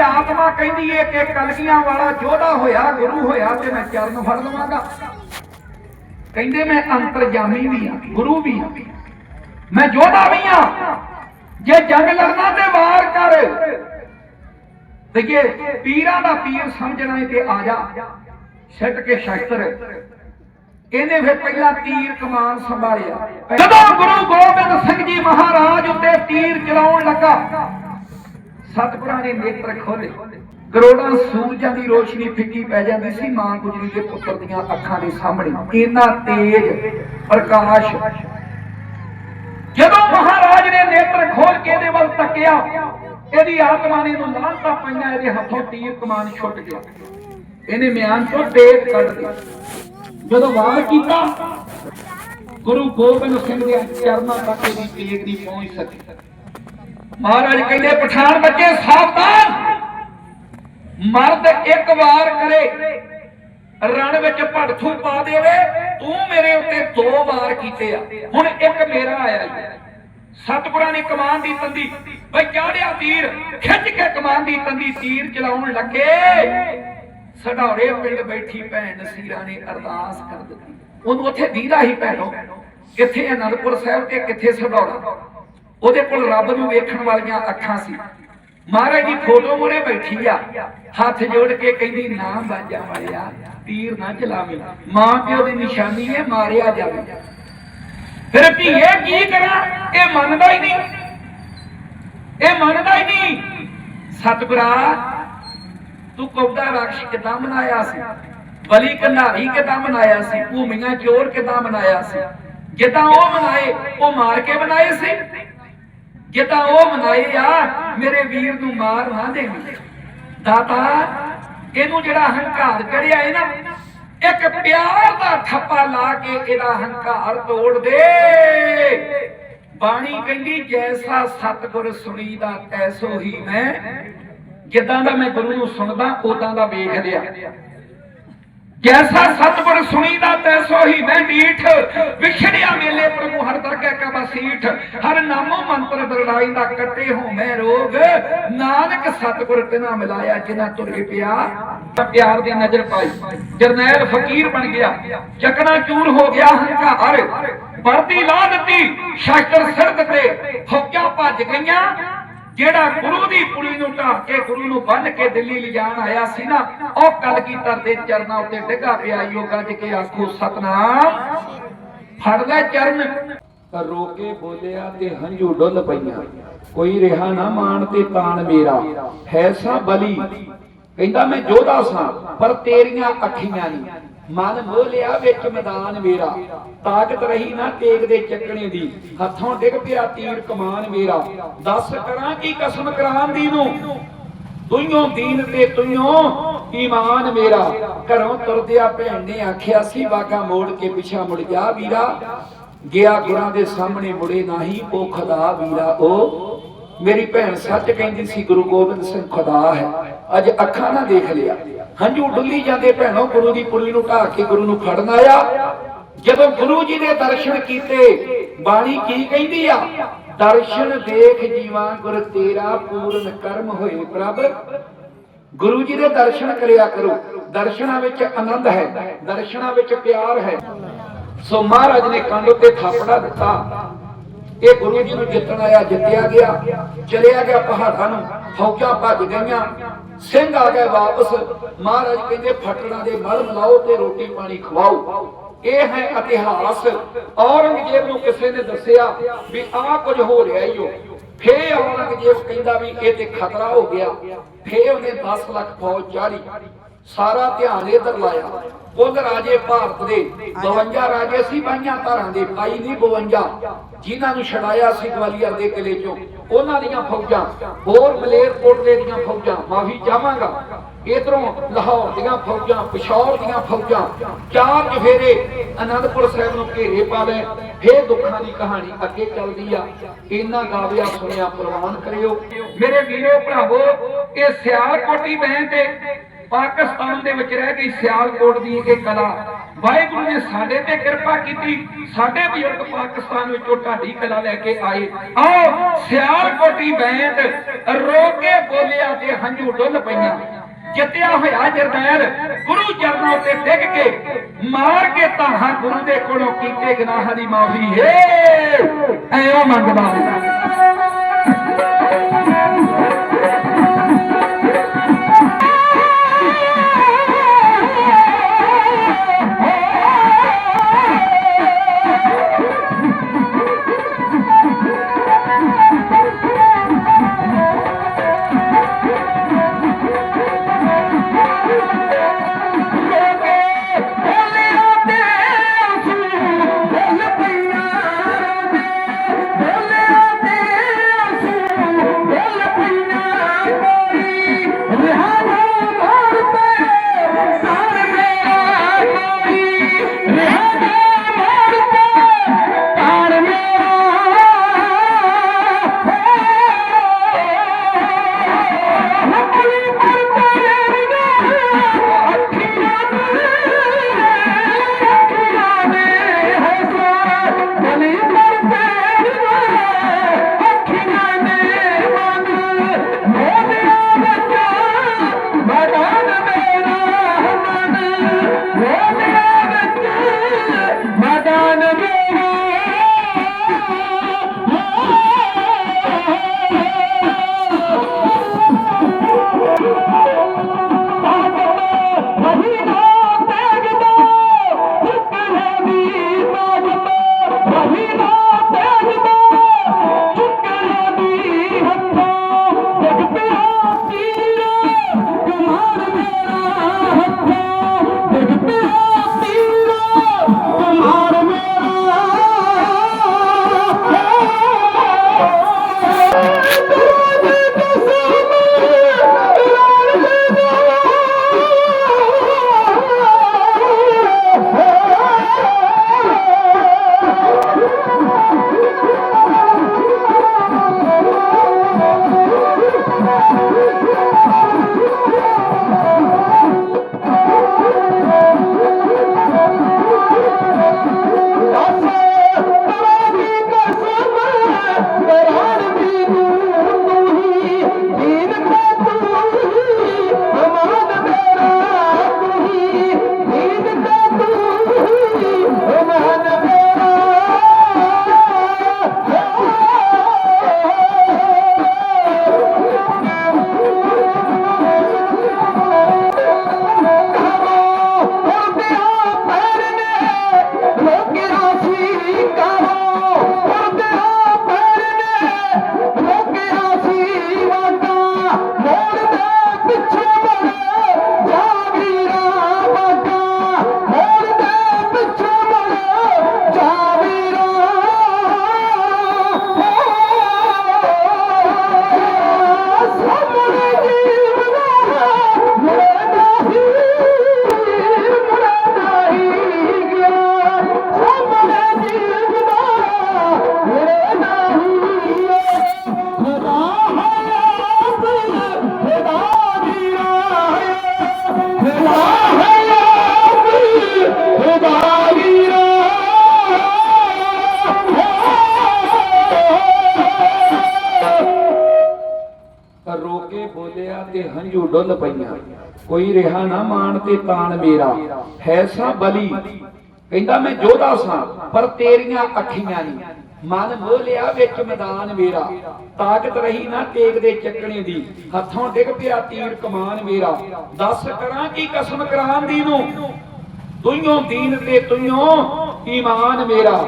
ਆਤਮਾ ਕਹਿੰਦੀ ਏ ਕਿ ਕਲਗੀਆਂ ਵਾਲਾ ਜੋਧਾ ਹੋਇਆ, ਗੁਰੂ ਹੋਇਆ ਤੇ ਮੈਂ ਚਰਨ ਫੜ ਲਵਾਂਗਾ। ਕਹਿੰਦੇ ਮੈਂ ਅੰਤਰਜਾਮੀ ਵੀ ਆ, ਗੁਰੂ ਵੀ ਆ। ਮੈਂ ਜੋਧਾ ਵੀ ਆ। ਜੇ ਜੰਗ ਲੜਨਾ ਤੇ ਵਾਰ ਕਰ। ਦੇਖੀਏ, ਪੀਰਾਂ ਦਾ ਪੀਰ ਸਮਝਣਾ ਤੇ ਆ ਜਾ, ਸਿੱਟ ਕੇ ਸ਼ਸਤਰ। ਇਹਨੇ ਫਿਰ ਪਹਿਲਾਂ ਤੀਰ ਕਮਾਨ ਸੰਭਾਲਿਆ। ਜਦੋਂ ਗੁਰੂ ਗੋਬਿੰਦ ਸਿੰਘ ਜੀ ਮਹਾਰਾਜ ਉੱਤੇ ਤੀਰ ਚਲਾਉਣ ਲੱਗਾ ਸਤਿਗੁਰਾਂ ਨੇ ਨੇਤਰ ਖੋਲੇ ਕਰੋੜਾਂ ਸੂਰਜਾਂ ਦੀ ਰੋਸ਼ਨੀ ਫਿੱਕੀ ਪੈ ਜਾਂਦੀ ਸੀ ਮਾਂ ਗੁਜਰੀ ਦੇ ਪੁੱਤਰ ਦੀਆਂ ਅੱਖਾਂ ਦੇ ਸਾਹਮਣੇ। ਇੰਨਾ ਤੇਜ ਪ੍ਰਕਾਸ਼। ਜਦੋਂ ਮਹਾਰਾਜ ਨੇ ਨੇਤਰ ਖੋਲ ਕੇ ਇਹਦੇ ਵੱਲ ਤੱਕਿਆ, ਇਹਦੀ ਆਤਮਾ ਨੇ ਨੂੰ ਲਾਂਤਾ ਪਈਆਂ, ਇਹਦੇ ਹੱਥੋਂ ਤੀਰ ਕਮਾਨ ਛੁੱਟ ਗਿਆ। ਇਹਨੇ ਮਿਆਨ ਤੋਂ ਤੇਜ ਕੱਢ ਦਿੱਤੀ। ਜਦੋਂ ਵਾਰ ਕੀਤਾ, ਗੁਰੂ ਗੋਬਿੰਦ ਸਿੰਘ ਦੇ ਚਰਨਾਂ ਤੱਕ ਇਹਦੀ ਤੇਗ ਨਹੀਂ ਪਹੁੰਚ ਸਕੀ। ਮਹਾਰਾਜ ਕਹਿੰਦੇ ਪਠਾਨ ਬੱਚੇ ਸਾਵਧਾਨ। ਮਰਦ ਇੱਕ ਵਾਰ ਕਰੇ, ਰਣ ਵਿੱਚ ਭੜਥੂ ਪਾ ਦੇਵੇ, ਤੂੰ ਮੇਰੇ ਉੱਤੇ ਦੋ ਵਾਰ ਕੀਤੇ ਆ। ਹੁਣ ਇੱਕ ਮੇਰਾ ਆਇਆ ਜੀ ਨੇ ਕਮਾਨ ਦੀ ਤੰਦੀ, ਬਈ ਚਾੜਿਆ ਤੀਰ, ਖਿੱਚ ਕੇ ਕਮਾਨ ਦੀ ਤੰਦੀ ਤੀਰ ਚਲਾਉਣ ਲੱਗੇ। ਸਢੌੜੇ ਪਿੰਡ ਬੈਠੀ ਭੈਣ ਨਸੀਰਾ ਨੇ ਅਰਦਾਸ ਕਰ ਦਿੱਤੀ। ਉਹਨੂੰ ਉੱਥੇ ਦੀਦਾ ਹੀ ਭੈਣੋ, ਕਿੱਥੇ ਅਨੰਦਪੁਰ ਸਾਹਿਬ ਤੇ ਕਿੱਥੇ ਸਢੌੜਾ ਉਹਦੇ ਕੋਲ ਰੱਬ ਨੂੰ ਵੇਖਣ ਵਾਲੀਆਂ ਅੱਖਾਂ ਸੀ। ਮਹਾਰਾਜ ਦੀ ਫੋਟੋ ਮੂਹਰੇ ਬੈਠੀ ਆ। ਹੱਥ ਜੋੜ ਕੇ ਕਹਿੰਦੀ, ਨਾ ਬਾਜਾ ਵਾਲਿਆ ਤੀਰ ਨਾ ਚਲਾਵੀਂ। ਮਾਂ ਪਿਓ ਦੀ ਨਿਸ਼ਾਨੀ ਹੈ ਮਾਰਿਆ ਜਾਵੇ। ਫਿਰ ਧੀਏ ਕੀ ਕਰਾਂ? ਇਹ ਮੰਨਦਾ ਹੀ ਨਹੀਂ। ਇਹ ਮੰਨਦਾ ਹੀ ਨਹੀਂ। ਸਤਿਗੁਰਾ, ਤੂੰ ਕੌਡਾ ਰਾਖਸ਼ ਕਿਦਾਂ ਬਣਾਇਆ ਸੀ? ਬਲੀ ਕੰਧਾਰੀ ਕਿਦਾਂ ਬਣਾਇਆ ਸੀ? ਭੂਮੀਆਂ ਚੋਰ ਕਿਦਾਂ ਬਣਾਇਆ ਸੀ? ਜਿੱਦਾਂ ਉਹ ਬਣਾਏ ਉਹ ਮਾਰ ਕੇ ਬਣਾਏ ਸੀ? ਜਿੱਦਾਂ ਉਹ ਮਨਾਏ ਆ, ਮੇਰੇ ਵੀਰ ਨੂੰ ਮਾਰ ਨਾ ਦੇਵੀਂ। ਦਾਤਾ, ਇਹਨੂੰ ਜਿਹੜਾ ਹੰਕਾਰ ਚੜਿਆ ਹੈ ਨਾ, ਇੱਕ ਪਿਆਰ ਦਾ ਠੱਪਾ ਲਾ ਕੇ ਇਹਦਾ ਹੰਕਾਰ ਤੋੜ ਦੇ। ਬਾਣੀ ਕਹਿੰਦੀ, ਜੈਸਾ ਸਤਗੁਰ ਸੁਣੀਦਾ, ਤੈਸੋ ਹੀ ਮੈਂ। ਜਿੱਦਾਂ ਦਾ ਮੈਂ ਗੁਰੂ ਨੂੰ ਸੁਣਦਾ, ਉਦਾਂ ਦਾ ਵੇਖ ਲਿਆ। ਜੈਸਾ ਸਤਿਗੁਰ ਸੁਣੀਦਾ ਤੈਸੋ ਹੀ ਮੈਂ ਡੀਠ ਵਿਛੜਿਆ ਮੇਲੇ ਪ੍ਰਭੂ ਹਰ ਦਰਗਹਿ ਕਾ ਬਸੀਠ ਹਰ ਨਾਮੋ ਮੰਤਰ ਦਰੜਾਈ ਦਾ ਕੱਟੇ ਹੋ ਮੈਂ ਰੋਗ। ਨਾਨਕ ਸਤਿਗੁਰ ਤਿਨਾ ਮਿਲਾਇਆ ਜਿਨਾ ਤੁਰੇ ਪਿਆ। ਪਿਆਰ ਦੀ ਨਜ਼ਰ ਪਾਈ। ਜਰਨੈਲ ਫਕੀਰ ਬਣ ਗਿਆ। ਚੱਕਣਾ ਚੂਰ ਹੋ ਗਿਆ ਹੰਕਾਰ। ਵਰਦੀ ਲਾ ਦਿੱਤੀ। ਸ਼ਸਤਰ ਸਿਰ ਤੇ ਫੌਜਾਂ ਭੱਜ ਗਈਆਂ। ਜਿਹੜਾ ਗੁਰੂ ਦੀ ਪੁਲੀ ਨੂੰ ਢਾਹ ਕੇ ਗੁਰੂ ਨੂੰ ਬੰਨ ਕੇ ਦਿੱਲੀ ਲਿਜਾਣ ਆਇਆ ਸੀ ਨਾ, ਉਹ ਕਲਗੀਧਰ ਦੇ ਚਰਨਾਂ ਉੱਤੇ ਡਿੱਗਾ ਪਿਆ ਈਓ ਗੱਜ ਕੇ ਆਖੋ, ਸਤਨਾਮ, ਫੜ ਲੈ ਚਰਨ। ਤਾਂ ਰੋ ਕੇ ਬੋਲਿਆ ਤੇ ਹੰਝੂ ਡੁੱਲ ਪਈਆਂ। ਕੋਈ ਰਿਹਾ ਨਾ ਮਾਣ ਤੇ ਤਾਣ ਮੇਰਾ। ਹੈ ਸਾ ਬਲੀ। ਕਹਿੰਦਾ, ਮੈਂ ਜੋਧਾ ਸਾਂ, ਪਰ ਤੇਰੀਆਂ ਅੱਖੀਆਂ ਨਹੀਂ। ਮਨ ਮੋਲਿਆ ਵਿੱਚ ਮੈਦਾਨ ਮੇਰਾ। ਤਾਕਤ ਰਹੀ ਨਾ ਤੇਗ ਦੇ ਚੱਕਣੇ ਦੀ। ਹੱਥੋਂ ਡਿੱਗ ਪਿਆ ਤੀਰ ਕਮਾਨ ਮੇਰਾ। ਦੱਸ ਕਰਾਂ ਕੀ ਕਸਮ ਕਰਾਨ ਦੀ ਨੂੰ ਤੁਈਓ ਦੀਨ ਤੇ ਤੁਈਓ ਈਮਾਨ ਮੇਰਾ। ਘਰੋਂ ਤੁਰਦਿਆ ਭੈਣ ਨੇ ਆਖਿਆ ਸੀ ਬਾਗਾ ਮੋੜ ਕੇ ਪਿਛਾ ਮੁੜ ਜਾ ਵੀਰਾ। ਗਿਆ ਗੁਰਾਂ ਦੇ ਸਾਹਮਣੇ ਮੁੜੇ ਨਹੀਂ, ਉਹ ਖੁਦਾ ਵੀਰਾ। ਉਹ ਮੇਰੀ ਭੈਣ ਸੱਚ ਕਹਿੰਦੀ ਸੀ, ਗੁਰੂ ਗੋਬਿੰਦ ਸਿੰਘ ਖੁਦਾ ਹੈ। ਅੱਜ ਅੱਖਾਂ ਨਾਲ ਦੇਖ ਲਿਆ। ਹੰਝੂ ਡੁੱਲੀ ਜਾਂਦੇ ਭੈਣੋ, ਗੁਰੂ ਦੀ ਪੁਲੀ ਨੂੰ ਢਾਹ ਕੇ ਗੁਰੂ ਨੂੰ ਫੜਨ ਆਇਆ। ਜਦੋਂ ਗੁਰੂ ਜੀ ਦੇ ਦਰਸ਼ਨ ਕੀਤੇ, ਬਾਣੀ ਕੀ ਕਹਿੰਦੀ ਆ? ਦਰਸ਼ਨ ਦੇਖ ਜੀਵਾਂ ਗੁਰ ਤੇਰਾ ਪੂਰਨ ਕਰਮ ਹੋਏ ਪ੍ਰਭ। ਗੁਰੂ ਜੀ ਦੇ ਦਰਸ਼ਨ ਕਰਿਆ ਕਰੋ। ਦਰਸ਼ਨਾਂ ਵਿੱਚ ਆਨੰਦ ਹੈ, ਦਰਸ਼ਨਾਂ ਵਿੱਚ ਪਿਆਰ ਹੈ। ਸੋ ਮਹਾਰਾਜ ਨੇ ਕੰਨ ਉੱਤੇ ਥਾਪੜਾ ਦਿੱਤਾ। ਇਹ ਗੁਰੂ ਜੀ ਨੂੰ ਜਿੱਤਣ ਆਇਆ, ਜਿੱਤਿਆ ਗਿਆ, ਚਲਿਆ ਗਿਆ ਪਹਾੜਾਂ ਨੂੰ, ਫੌਜਾਂ ਭੱਜ ਗਈਆਂ। ਸਿੰਘ ਆ ਗਏ ਵਾਪਸ। ਮਹਾਰਾਜ ਕਹਿੰਦੇ ਫਟਣਾ ਦੇ ਮਲ ਮਲਾਓ ਤੇ ਰੋਟੀ ਪਾਣੀ ਖਵਾਓ। ਇਹ ਹੈ ਇਤਿਹਾਸ। ਔਰੰਗਜ਼ੇਬ ਨੂੰ ਕਿਸੇ ਨੇ ਦੱਸਿਆ ਵੀ ਆਹ ਕੁਝ ਹੋ ਰਿਹਾ ਈ ਓ। ਫੇ ਔਰੰਗਜ਼ੇਬ ਕਹਿੰਦਾ ਵੀ ਇਹ ਤੇ ਖਤਰਾ ਹੋ ਗਿਆ। ਫੇ ਉਹਨੇ 10 ਲੱਖ ਫੌਜ ਚਾੜੀ ਸਾਰਾ ਧਿਆਨ ਇਧਰ ਲਾਇਆ। ਕੁੱਲ ਰਾਜੇ ਭਾਰਤ ਦੇ 52 ਰਾਜੇ ਸੀ ਬਾਈਆਂ ਧਾਰਾਂ ਦੇ ਪਾਈ ਨਹੀਂ 52 ਜਿਨ੍ਹਾਂ ਨੂੰ ਛਡਾਇਆ ਸੀ ਗਵਾਲੀਅਰ ਦੇ ਕਿਲੇ ਚੋਂ। ਉਹਨਾਂ ਦੀਆਂ ਫੌਜਾਂ, ਹੋਰ ਮਲੇਰਕੋਟਲੇ ਦੀਆਂ ਫੌਜਾਂ, ਮਾਫੀ ਚਾਹਾਂਗਾ। ਇਧਰੋਂ ਲਾਹੌਰ ਦੀਆਂ ਫੌਜਾਂ, ਪਿਸ਼ੌਰ ਦੀਆਂ ਫੌਜਾਂ, ਚਾਰ ਚਫੇਰੇ ਅਨੰਦਪੁਰ ਸਾਹਿਬ ਨੂੰ ਘੇਰੇ ਪਾ ਲੈ ਫੇਰ ਦੁੱਖਾਂ ਦੀ ਕਹਾਣੀ ਅੱਗੇ ਚੱਲਦੀ ਆ। ਇਹਨਾਂ ਗਾਵਿਆ ਸੁਣਿਆ ਪ੍ਰਵਾਨ ਕਰਿਓ। ਮੇਰੇ ਵੀਰੋ ਭਰਾਵੋ, ਇਹ ਸਿਆਲਕੋਟੀ ਬਹਿ ਤੇ ਪਾਕਿਸਤਾਨ ਦੇ ਵਿੱਚ ਰਹਿ ਗਈ ਸਿਆਲਕੋਟ ਦੀ ਇਹ ਕਲਾ। ਵਾਹਿਗੁਰੂ ਨੇ ਸਾਡੇ ਤੇ ਕਿਰਪਾ ਕੀਤੀ। ਸਾਡੇ ਬਜ਼ੁਰਗ ਪਾਕਿਸਤਾਨ ਵਿੱਚੋਂ ਢਾਡੀ ਕਲਾ ਲੈ ਕੇ ਆਏ। ਆਓ, ਸਿਆਲਕੋਟੀ ਬੈਂਡ ਰੋ ਕੇ ਬੋਲਿਆ ਤੇ ਹੰਝੂ ਡੁੱਲ ਪਈਆਂ। ਜਿੱਤਿਆ ਹੋਇਆ ਜਰਨੈਲ ਗੁਰੂ ਚਰਨਾਂ ਉੱਤੇ ਡਿੱਗ ਕੇ, ਮਾਰ ਕੇ ਤਾਂ ਹਾਂ ਗੁਰੂ ਦੇ ਕੋਲੋਂ ਕੀਤੇ ਗੁਨਾਹਾਂ ਦੀ ਮਾਫੀ। ਏ ਐਉਂ ਮੰਗਦਾ ਡੁੱਲ ਪਈਆਂ। ਕੋਈ ਰਿਹਾ ਨਾ ਮਾਣ ਤੇ ਤਾਣ ਮੇਰਾ। ਹੈ ਸਾ ਬਲੀ। ਕਹਿੰਦਾ ਮੈਂ ਜੋਧਾ ਸਾਂ, ਪਰ ਤੇਰੀਆਂ ਅੱਖੀਆਂ ਨਹੀਂ ਮਨ ਮੋਲਿਆ ਵਿੱਚ ਮੈਦਾਨ ਮੇਰਾ। ਤਾਕਤ ਰਹੀ ਨਾ ਟੇਕ ਦੇ ਚੱਕਣੇ ਦੀ। ਹੱਥੋਂ ਡਿੱਗ ਪਿਆ ਤੀਰ ਕਮਾਨ ਮੇਰਾ। ਦੱਸ ਕਰਾਂ ਕੀ ਕਸਮ ਕਰਾਂ ਦੀ ਨੂੰ? ਤੁਈਓ ਦੀਨ ਤੇ ਤੁਈਓ ਈਮਾਨ ਮੇਰਾ।